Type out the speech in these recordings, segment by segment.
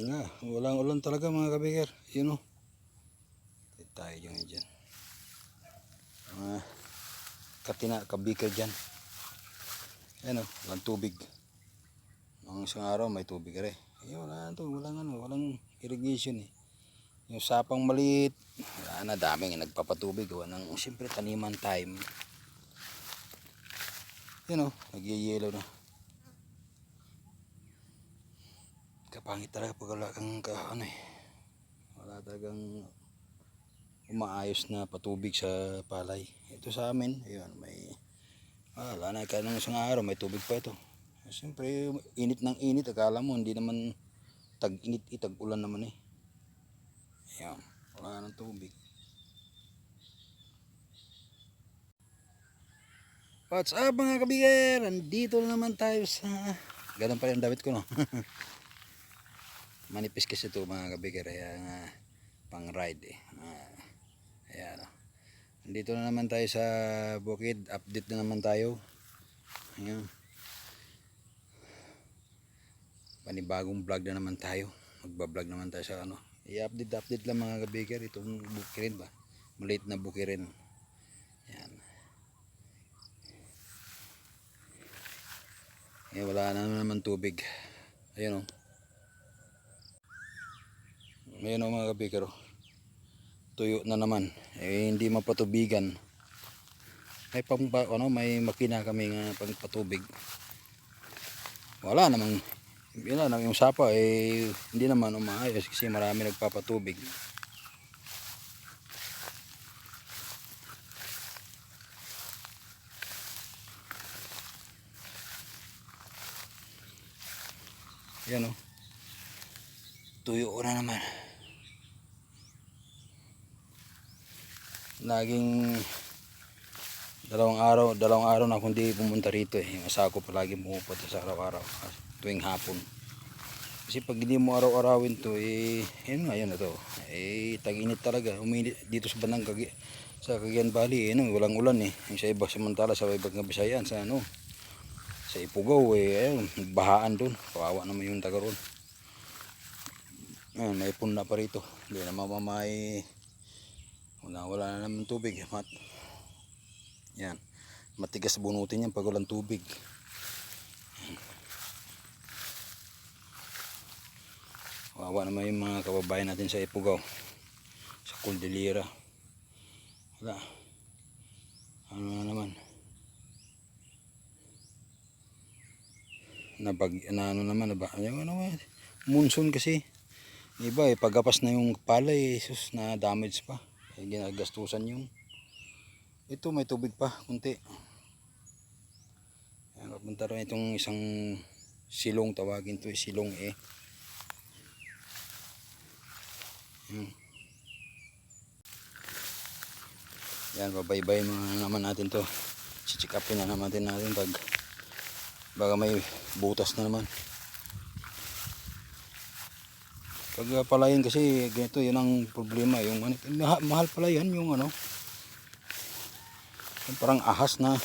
Nga, walang ulan talaga mga kabiger. Yun o. Tayo dyan dyan. Mga katina, kabiker dyan. Ayan o, walang tubig. Ang isang araw may tubig rin. Eh, wala to, walang ano, walang irrigation eh. Yung sapang maliit, wala na, daming nagpapatubig. Gawa ng, siyempre, taniman time. Yun o, nagyayelo na. Kapangit talaga pag wala kang ka, ano eh. Wala talagang umaayos na patubig sa palay. Ito sa amin, ayun, may ah, wala na ka ng isang araw, may tubig pa ito. Siyempre, init ng init, akala mo, hindi naman tag-init, eh, tag-ulan naman eh. Ayan, wala ng tubig. What's up mga kabiger? Andito na naman tayo sa... Ganun pa rin ang damit ko no? Manipis kasi ito mga kabiger. Kaya nga pang ride eh. Ah, ayan oh. Andito na naman tayo sa bukid. Update na naman tayo. Ayan. Panibagong vlog na naman tayo. Magbablog naman tayo sa ano. I-update update lang mga kabiger. Itong bukirin ba? Maliit na bukirin. Ayan. Eh, wala na naman tubig. Ayun oh. Oh mga kabikero. Tuyo na naman. Eh, hindi mapatubigan. May pang, ano, may makina kami nga pangpatubig. Wala namang yun lang, yung sapa eh hindi naman umaayos kasi marami nagpapatubig. Yan o. Tuyo na naman. Laging dalawang araw, dalawang araw na akong di pumunta rito eh. Yung asawa ko palagi pumupunta sa araw-araw tuwing hapon. Kasi pag hindi mo araw-arawin to eh yun nga yun na to. Eh tag-init talaga. Uminit dito sa bandang Kagi sa Cagayan Valley eh no, walang ulan eh. Yung sa iba samantala sa ibang nga Bisayan sa ano sa Ipugaw eh ayun, bahaan doon. Kawawa naman yung taga roon. Ayun, may punda pa rito. Hindi na mamamay wala, wala na naman tubig. Mat yan. Matigas bunutin yan pag walang tubig. Wawa naman yung mga kababayan natin sa Ipugaw. Sa Cordillera. Wala. Ano na naman. Nabag, na ano naman, naba, yung ano, eh, monsoon kasi. Iba eh, pagkapas na yung palay, sus, na damage pa. Eh, ginagastusan yung ito may tubig pa, kunti. Ayan, papunta rin itong isang silong, tawagin to eh, silong eh. Ayan. Yan, babaybay mga naman natin to. Check upin na naman din natin pag baka may butas na naman. Pag palayan kasi ganito yun ang problema. Yung, ano, maha- mahal pala yan yung ano. Yung parang ahas na.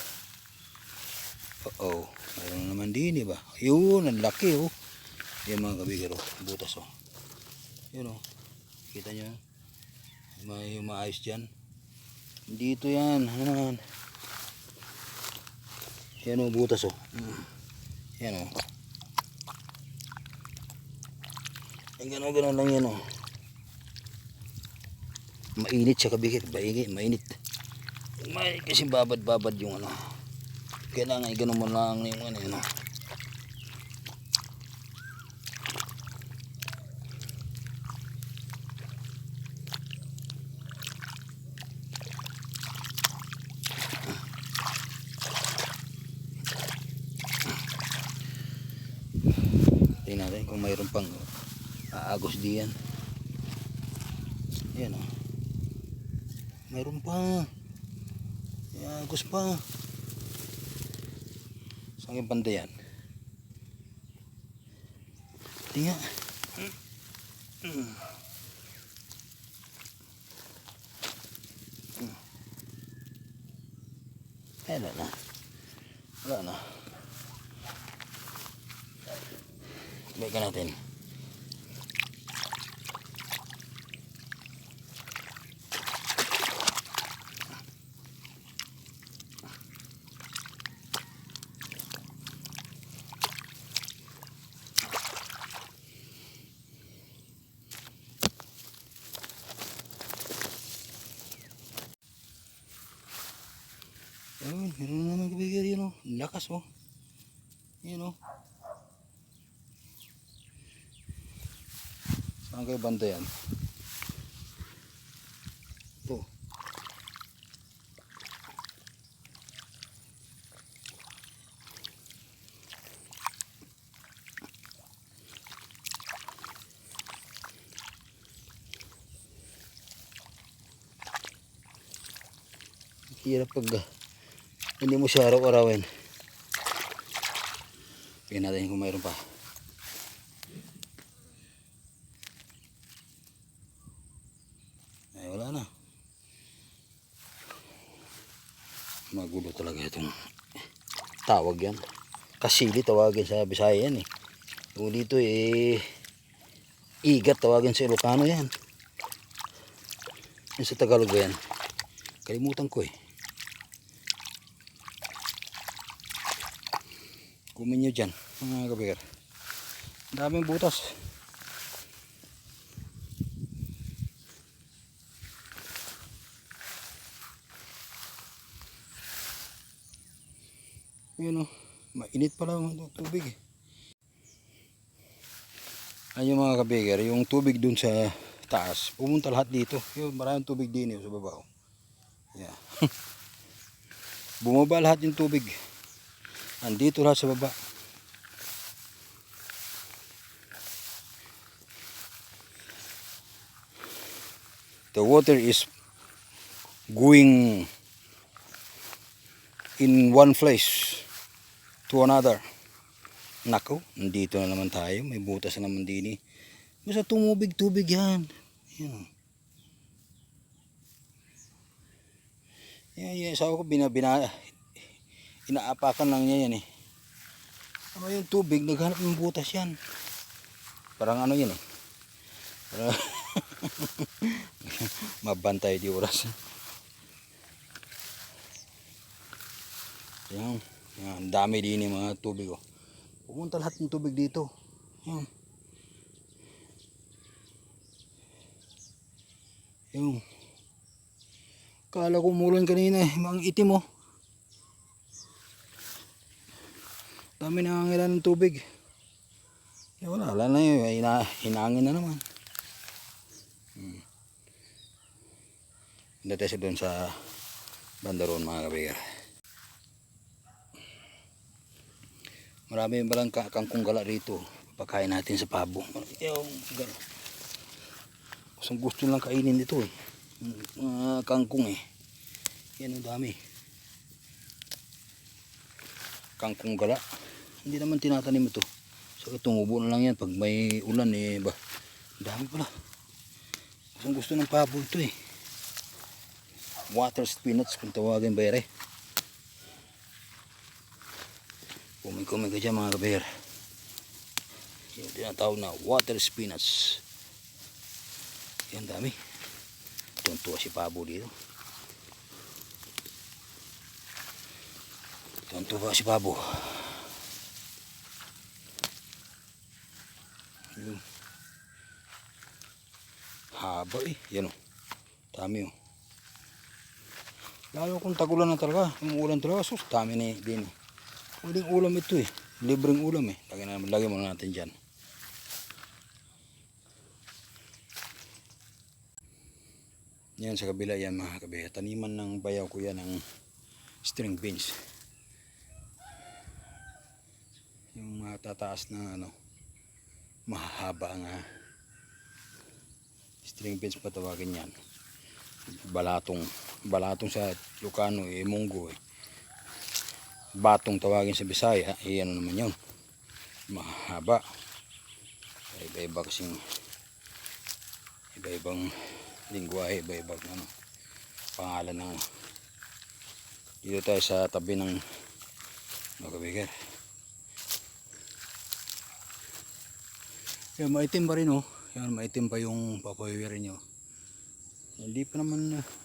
Oo. Mayroon naman din, di ba? Yun, ang laki oh. Yan mga kabigero. Butas oh. Yun oh. Kita nyo? May maayos dyan. Dito yan. Ano naman? Yan o, butas o. Mm. Yan o. Yan gano'n gano'n lang yan o. Mainit siya kabigit. Mainit, mainit. Mainit kasi babad-babad yung ano. Kailangan i-gano'n mo lang yung ano yun o. Tingnan natin kung mayroon pang aagos diyan. Yan o. Mayroon pa. Aagos pa. Saan yung banda yan? Tingnan. Eh, wala na. Wala na. Balikan natin. meron na naman kabigir yun oh. Ang Lakas oh. Yun oh. Saan kayo banda yan? Ito. Hirap pag ah, hindi mo siya araw-arawin. Tingnan natin kung mayroon pa. Ay, wala na. Magulo talaga itong tawag yan. Kasili tawagin sa Bisaya yan eh. Kung dito eh, igat tawagin sa Ilocano yan. Yung sa Tagalog ba yan? Kalimutan ko eh. Kumin nyo dyan, mga kabigar. Ang daming butas. Yun o, mainit pala ang tubig eh. Ayun mga kabigar, yung tubig dun sa taas, pumunta lahat dito. Yun, maraming tubig din yun sa baba. oh. Yeah. Bumaba lahat yung tubig. Andito lahat sa baba. The water is going in one place to another. Nako, nandito na naman tayo. May butas na naman din eh. Basta tumubig-tubig yan. Yan. Yan, yan. Sabi ko, bina, bina, inaapakan lang niya yan eh. Ano yung tubig, naghanap ng butas yan. Parang ano yan eh. Parang mabantay di oras. Yan, yan, dami din yung mga tubig oh. Pumunta lahat ng tubig dito. Yan. Yung Kala ko umulan kanina eh, mga itim oh. Dami nangangilan ng tubig. Eh wala, wala na yun. Hina, hinangin na naman. Hindi tayo doon sa bandaron mga kabigar. Marami balang ka- kangkong gala rito. Pakain natin sa pabo. Yung gala. Kusang gusto lang kainin ito eh. Mga kangkong eh. Yan ang dami. Kangkong gala. Hindi naman tinatanim ito. So tumubo na lang yan pag may ulan eh. Ba, dami pala. Kusang gusto ng pabo ito eh. Water spinach kung tawagin bayre. Kuming-kuming ka dyan mga kabayar. Yung tinatawag na water spinach. Yan dami. Tuntua si Pabo dito. Tuntua si Pabo. Yun. Haba eh. Yan o. Dami o. Lalo kung tagulan na talaga. Umuulan talaga. Sus, dami na eh, din. eh. Pwedeng ulam ito eh. Libreng ulam eh. Lagyan, na, lagyan muna natin dyan. Yan sa kabila yan mga kabila. Taniman ng bayaw ko yan ng string beans. Yung mga tataas na ano, mahahaba nga string beans patawagin yan. Balatong, balatong sa Ilocano eh, munggo eh. Batong tawagin sa Bisaya, eh ano naman yun. Mahaba. Iba-iba kasing iba-ibang lingwahe, iba-ibang ano, pangalan ng. Dito tayo sa tabi ng magabigar. Yan, maitim pa rin oh. Yan, maitim pa yung papawirin nyo. Hindi pa naman uh,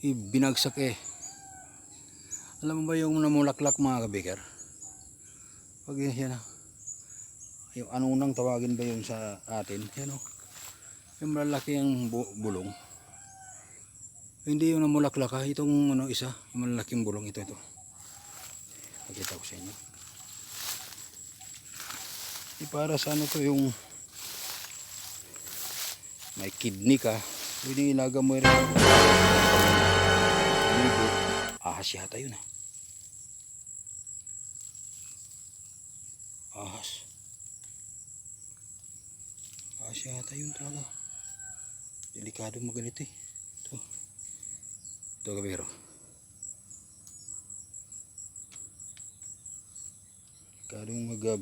binagsak eh. Alam mo ba yung namulaklak mga kabigar? Pag yan ah. Yung anunang tawagin ba yun sa atin? Yan oh. Yung malalaki ang bu- bulong. Hindi yung namulaklak ha. Itong ano, isa, yung malalaking bulong ito. ito. Pakita ko sa inyo. Eh, para sa ano to yung may kidney ka. Pwede ilaga mo rin. Ahas yata yun ah. Ahas. Ahas yata yun talaga. Delikado mo ganito eh. Ito. Ito kabiro. Delikado mag uh,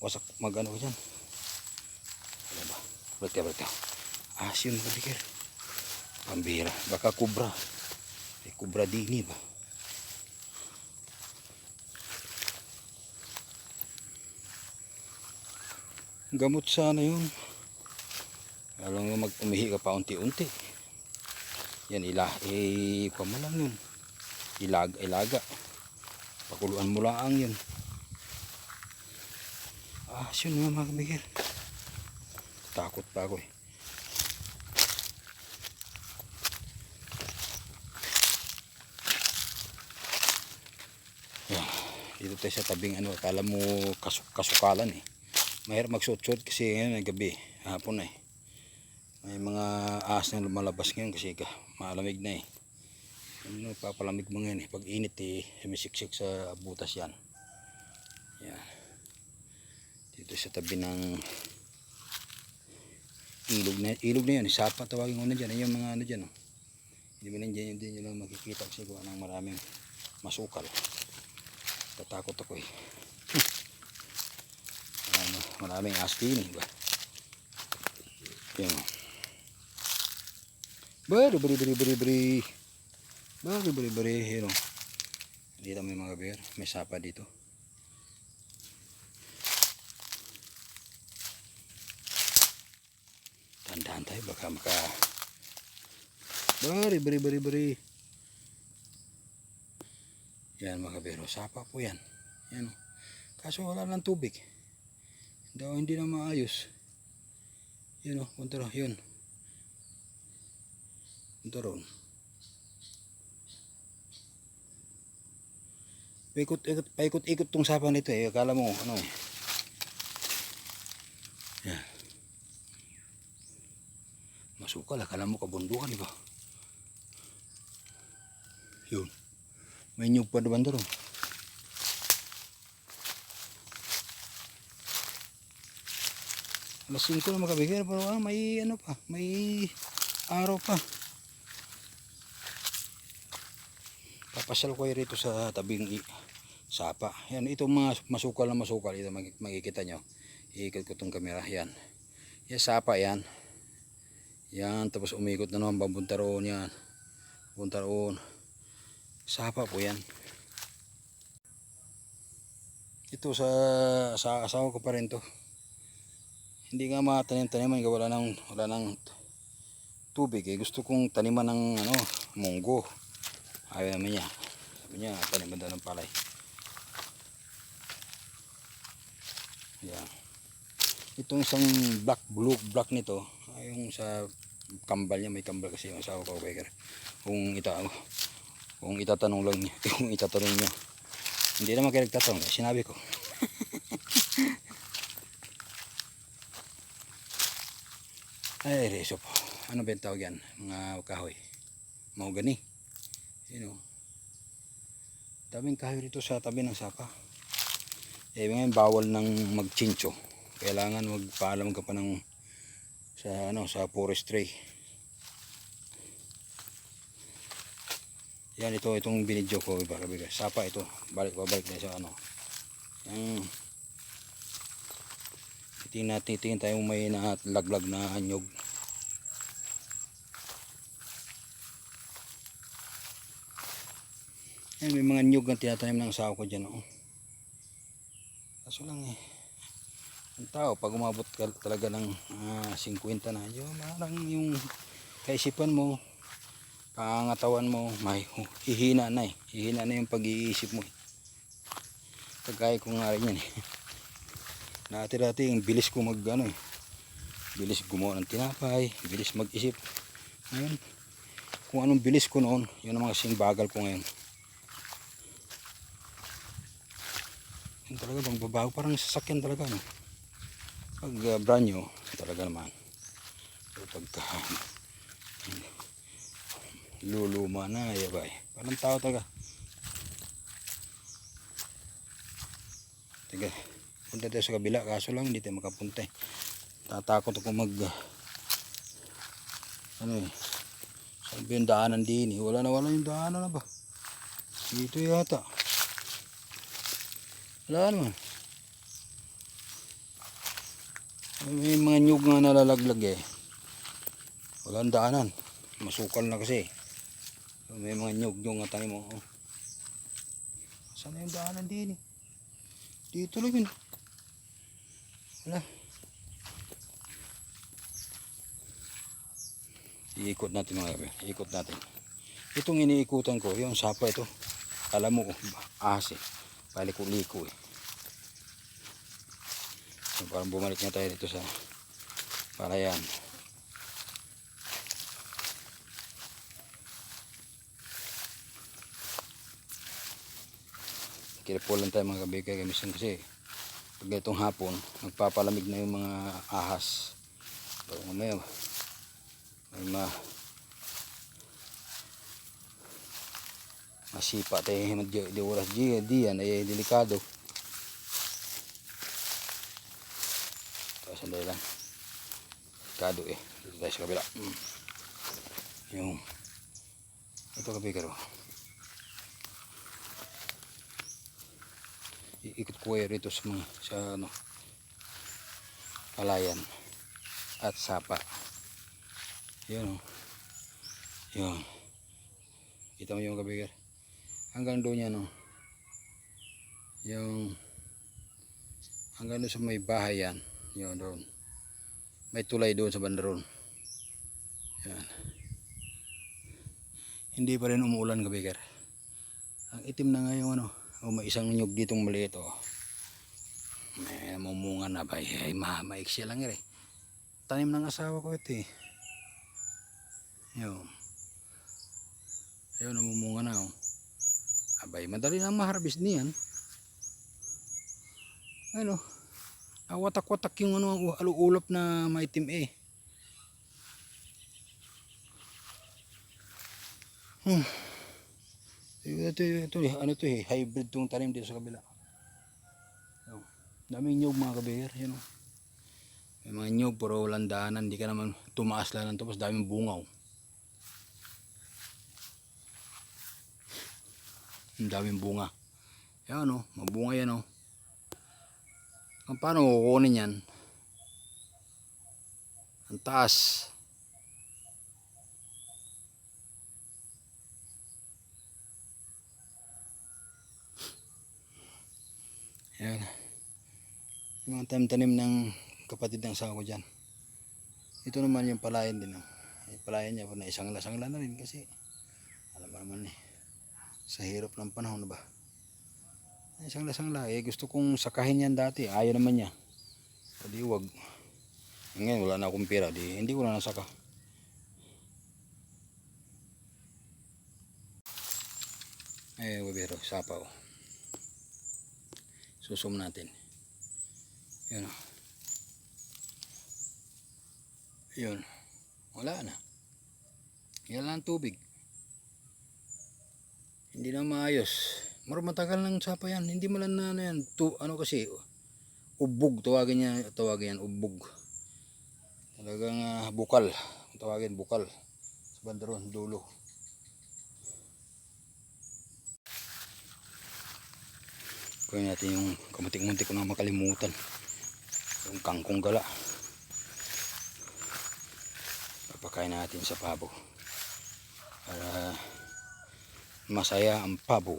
wasak mag ano dyan. Ano ba? Balik ka. Ahas yun kabikir. Pambira. Baka kubra dini ba? Gamot sana yun. Alam mo mag umihi ka pa unti-unti. Yan ila eh pamalang yun. Ilaga, ilaga. Pakuluan mo lang ang yun. Ah, yun mga mga kabigil. Takot pa ako eh. Yan. Dito tayo sa tabing ano, akala mo kasuk kasukalan eh. Mahirap magsuot-suot kasi ngayon ay gabi, hapon eh. May mga ahas na lumalabas ngayon kasi ka, malamig na eh. Ano, papalamig mo ngayon eh. Pag init eh, sumisiksik sa butas yan. Yan. Dito sa tabi ng ilog na, ilog na yan. Sapa tawagin ko na dyan. Yan yung mga ano dyan. Oh. Hindi mo nandiyan yun din yung makikita kasi kung anong maraming masukal. Tatakot ako eh. ano, maraming askin eh. Ba? Yan. Bari, bari, bari, bari, bari. Bari, bari, bari. Yan. Dito may mga bear. May sapa dito. Tandaan tayo baka maka Bari, bari, bari, bari. Yan mga bero. Sapa po yan. Yan o. Kaso wala lang tubig. Daw hindi na maayos. Yun o. Punta ro. Yun. Punta ron. Paikot-ikot, paikot-ikot tong sapa nito eh. Akala mo ano eh. Yan. Masukal, akala mo kabundukan, di ba? Yun. May nyug pa naman doon. Alas 5 na makabigay, pero ah, may ano pa, may araw pa. Papasal ko rito sa tabing sapa. Yan, itong mga masukal na masukal, ito makikita nyo. Iikot ko itong kamera, yan. Yan, sapa yan. Yan, tapos umikot na naman papunta roon yan. Punta roon. Sapa po yan. Ito sa, sa asawa ko pa rin to. Hindi nga matanim-taniman, wala nang, wala nang tubig eh. Gusto kong taniman ng ano, munggo. Ayaw naman niya. Sabi niya, taniman daw ng palay. Yan. Itong isang black, blue black nito, ay yung sa kambal niya, may kambal kasi yung asawa ko, Becker. Kung ita, kung itatanong lang niya, kung itatanong niya. Hindi naman kayo nagtatanong, sinabi ko. Ay, reso po. Ano ba yung tawag yan? Mga kahoy. Mahogani. Sino? Daming kahoy rito sa tabi ng sapa. Eh, ngayon bawal ng magchincho. Kailangan magpaalam ka pa ng sa ano sa forestry. Yan ito itong binidyo ko iba kabiga. Sapa ito. Balik babalik na sa ano. Yang titingin natin tingin tayo may nalaglag na anyog. Yan, may mga nyug ang tinatanim ng asawa ko dyan. Oh. Kaso lang eh. Ang tao, pag umabot ka talaga ng ah, 50 na, yun, parang yung kaisipan mo, pangangatawan mo, may hihina na eh. Hihina na yung pag-iisip mo eh. Kagaya ko nga rin yan eh. Dati-dati yung bilis ko mag ano eh. Bilis gumawa ng tinapay, bilis mag-isip. Ngayon, kung anong bilis ko noon, yun ang mga kasing bagal ko ngayon. Yun talaga bang babago, parang sasakyan talaga no. Pag uh, brand new, talaga naman. Pero pagka luluma na, yabay. Parang tao talaga. Tiga, punta tayo sa kabila, kaso lang hindi tayo makapunta eh. Tatakot ako mag, ano eh, saan ba yung daanan din eh? Wala na wala yung daanan na ba? Dito yata. Wala naman. May mga nyug nga nalalaglag eh. Walang daanan. Masukal na kasi. May mga nyug yung nga tayo mo. Oh. Saan na yung daanan din eh? Dito lang yun. Wala. Iikot natin mga gabi. Iikot natin. Itong iniikutan ko, yung sapa ito. Alam mo, ahas eh. Paliko-liko eh. So, parang bumalik na tayo dito sa palayan. Careful lang tayo mga kabigay kamisan kasi pag itong hapon, nagpapalamig na yung mga ahas. So, mamaya, may ma masipa tayo himad di, oras di, di yan ay delikado. Ito, sandali lang. Delikado eh. Dito tayo sa kabila. Mm. Yung ito kabigay iikot ko kayo rito sa mga sa ano palayan at sapa. Yun o yun. Kita mo yung kabigar hanggang doon yan o yung hanggang doon sa may bahay yan. Yun doon. May tulay doon sa bandaron yan. Hindi pa rin umuulan kabigar ang itim na nga yung ano o may isang nyug ditong maliit oh. May mamunga na ba? Ay, ma maiksi lang eh. Tanim ng asawa ko ito eh. Yun. Ayun, namumunga na oh. Abay, madali na maharbis niyan. Ano? Awatak-watak yung ano, aluulap na maitim eh. Hmm. Ito, ito, ito, ano to eh, hybrid tong tanim dito sa kabila. Yung, daming nyug mga kabeer, yun. May mga nyug, puro walang daanan, hindi ka naman tumaas lang ng tapos daming bungaw. Ang daming bunga. Yan o, mabunga yan o. Ang paano kukunin yan? Ang taas. Yan. Yung mga tanim-tanim ng kapatid ng asawa ko dyan. Ito naman yung palayan din. Oh. Yung palayan niya, na isang lasangla na rin kasi alam mo naman eh. Sa hirap ng panahon na ba? Isang lasangla. Eh, gusto kong sakahin yan dati. Ayaw naman niya. O di wag. Ngayon wala na akong pera. Di, hindi ko na nasaka. Eh, wabero. Sapa oh susum natin. Yun. Yun. Wala na. Yan lang ang tubig. Hindi na maayos. Mar matagal ng sapa yan. Hindi mo lang na ano yan. Tu, ano kasi ubog. Tawagin niya tawagin yan ubog. Talagang uh, bukal. Tawagin bukal. Sa bandaron dulo Kunin natin yung kamutik-muntik ko na makalimutan. Yung kangkong gala. Papakain natin sa pabo. Para masaya ang pabo.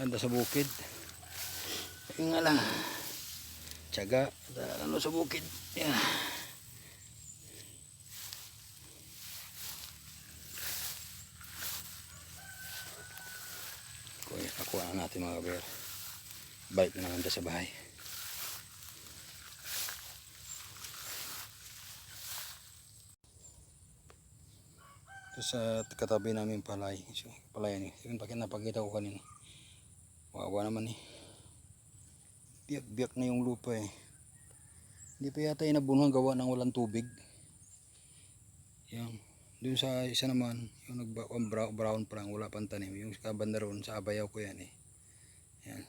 Ganda sa bukid. Yung nga lang. Tiyaga. Ano sa bukid. Yan. Kuya, natin mga kabir balik na naman sa bahay. Ito sa katabi namin palay. Palayan eh. Yun napakita ko kanina. Wawa naman eh. Biyak biyak na yung lupa eh. Hindi pa yata inabunuhan gawa ng walang tubig. Yan. Doon sa isa naman yung nag brown brown parang wala pang tanim. Yung kabanda ron sa abayaw ko yan eh. Yan.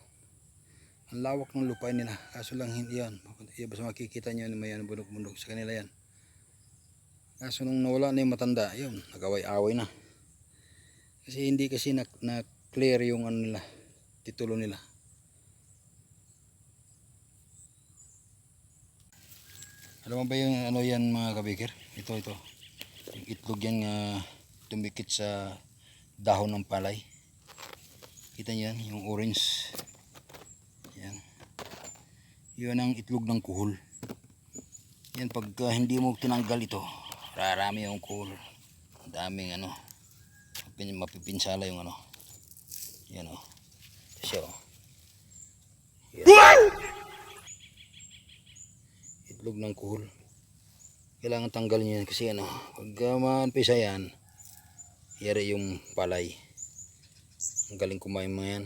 Ang lawak ng lupa nila. Kaso lang hindi yan. Iya, Basta makikita nyo may yan, bundok-bundok sa kanila yan. Kaso nung nawala na yung matanda, yun, nagaway-away na. Kasi hindi kasi na, na yung ano nila, titulo nila. Alam mo ba yung ano yan mga kabikir? Ito, ito. Yung itlog yan nga tumikit sa dahon ng palay. Kita niyo yan, yung orange. Yan. Yun ang itlog ng kuhol. Yan pag uh, hindi mo tinanggal ito, rarami yung kuhol. Ang daming ano, mapipinsala yung ano. Yan o. Oh. Siya o. Itlog ng kuhol. Kailangan tanggalin yan kasi ano, pag uh, maanpisa yan, yari yung palay. Ang galing kumain mga yan.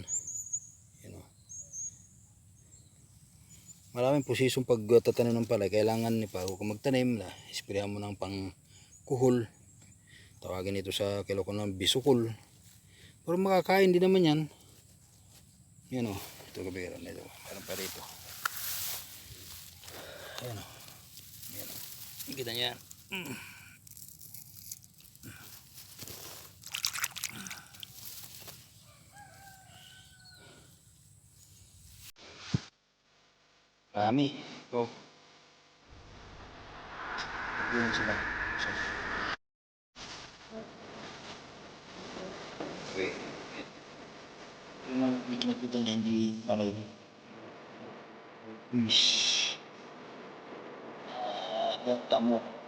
Yan o. Maraming posisyon pag tatanim ng palay, kailangan ni pa kung magtanim na, isprayan mo ng pang kuhol. Tawagin ito sa kiloko ng bisukol. Pero makakain din naman yan. Yan o. Ito kabiran nito. Meron pa rito. Ayan o. Ayan o. Kita niyo yan. Mm. Marami. Ito. Yun sila. So. Okay. Yung mga nakita niya hindi ano yun. Wish. Ah, tamo. Ay,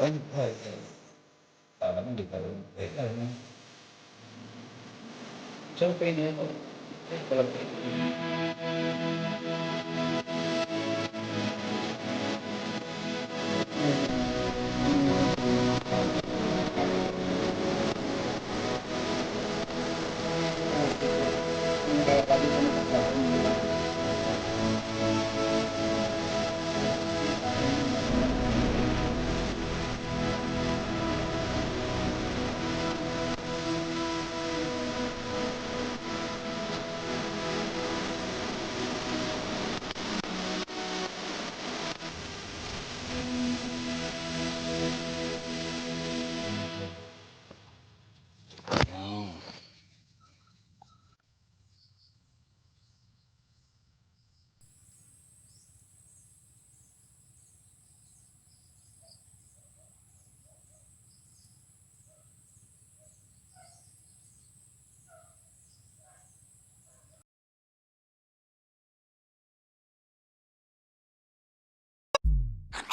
ay, ay. Tama na, di ka rin. Eh, ano na. Saan pa yun ako?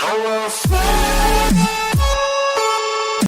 I will fly.